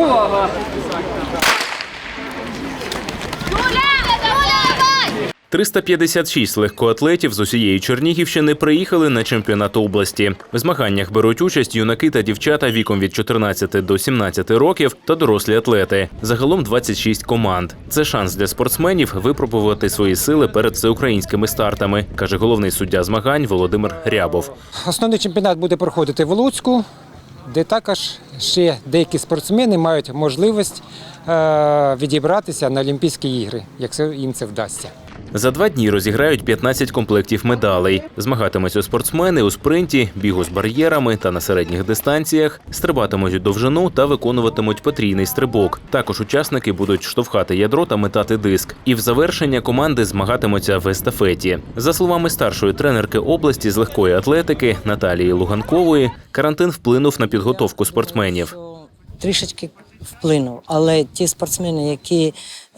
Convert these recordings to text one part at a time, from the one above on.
Увага! 356 легкоатлетів з усієї Чернігівщини приїхали на чемпіонат області. В змаганнях беруть участь юнаки та дівчата віком від 14 до 17 років та дорослі атлети. Загалом 26 команд. Це шанс для спортсменів випробувати свої сили перед всеукраїнськими стартами, каже головний суддя змагань Володимир Рябов. Основний чемпіонат буде проходити в Луцьку, де також ще деякі спортсмени мають можливість е, відібратися на Олімпійські ігри, якщо їм це вдасться. За два дні розіграють 15 комплектів медалей. Змагатимуться спортсмени у спринті, бігу з бар'єрами та на середніх дистанціях, стрибатимуть у довжину та виконуватимуть потрійний стрибок. Також учасники будуть штовхати ядро та метати диск. І в завершення команди змагатимуться в естафеті. За словами старшої тренерки області з легкої атлетики Наталії Луганкової, карантин вплинув на підготовку спортсменів. Трішечки вплинув, але ті спортсмени, які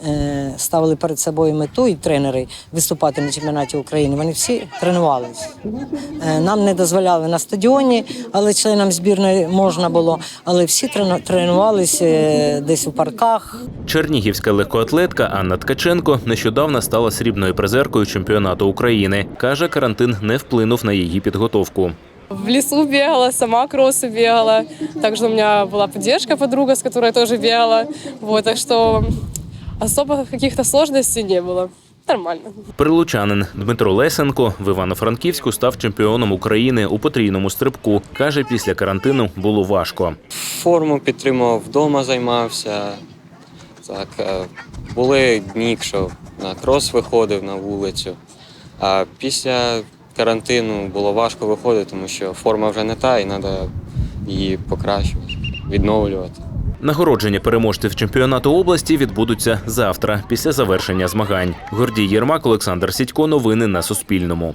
е, ставили перед собою мету і тренери виступати на чемпіонаті України, вони всі тренувалися. Е, нам не дозволяли на стадіоні, але членам збірної можна було. Але всі трену- тренувалися е, десь у парках, Чернігівська легкоатлетка Анна Ткаченко нещодавно стала срібною призеркою чемпіонату України. каже, карантин не вплинув на її підготовку. В лесу бегала, сама кроссы бегала. Также у меня была поддержка, подруга, с которой я тоже бегала. Вот, так что особо каких-то сложностей не было. Нормально. Прилучанин Дмитро Лесенко в Івано-Франківську став чемпіоном України у потрійному стрибку. каже, після карантину було важко. Форму підтримував, вдома займався. Так, е, були дні, що на крос виходив на вулицю. А після карантину було важко виходити, тому що форма вже не та, і треба її покращувати, відновлювати. Нагородження переможців чемпіонату області відбудуться завтра, після завершення змагань. Гордій Єрмак, Олександр Сідько. Новини на Суспільному.